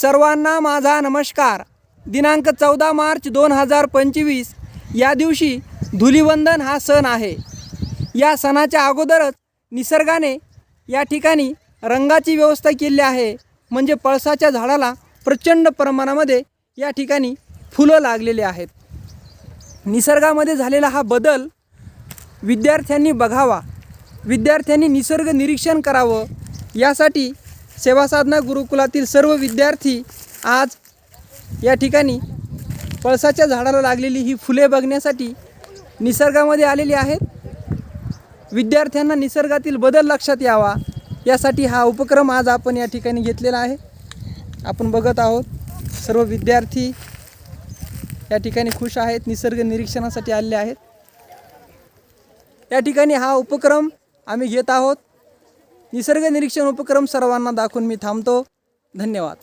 सर्वांना माझा नमस्कार. दिनांक चौदा मार्च दोन हजार पंचवीस या दिवशी धुलिवंदन हा सण आहे. या सणाच्या अगोदरच निसर्गाने या ठिकाणी रंगाची व्यवस्था केली आहे. म्हणजे पळसाच्या झाडाला प्रचंड प्रमाणामध्ये या ठिकाणी फुलं लागलेली आहेत. निसर्गामध्ये झालेला हा बदल विद्यार्थ्यांनी बघावा. विद्यार्थ्यांनी निसर्ग निरीक्षण करावं. यासाठी सेवासाधना गुरुकुलातील सर्व विद्यार्थी आज या ठिकाणी पळसाच्या झाडाला लागलेली ही फुले बघण्यासाठी निसर्गामध्ये आलेली आहेत. विद्यार्थ्यांना निसर्गातील बदल लक्षात यावा यासाठी हा उपक्रम आज आपण या ठिकाणी घेतलेला आहे. आपण बघत आहोत सर्व विद्यार्थी या ठिकाणी खुश आहेत निसर्ग निरीक्षणासाठी आलेले आहेत. या ठिकाणी हा उपक्रम आम्ही घेत आहोत. निसर्ग निरीक्षण उपक्रम सर्वांना दाखवून मी थांबतो. धन्यवाद.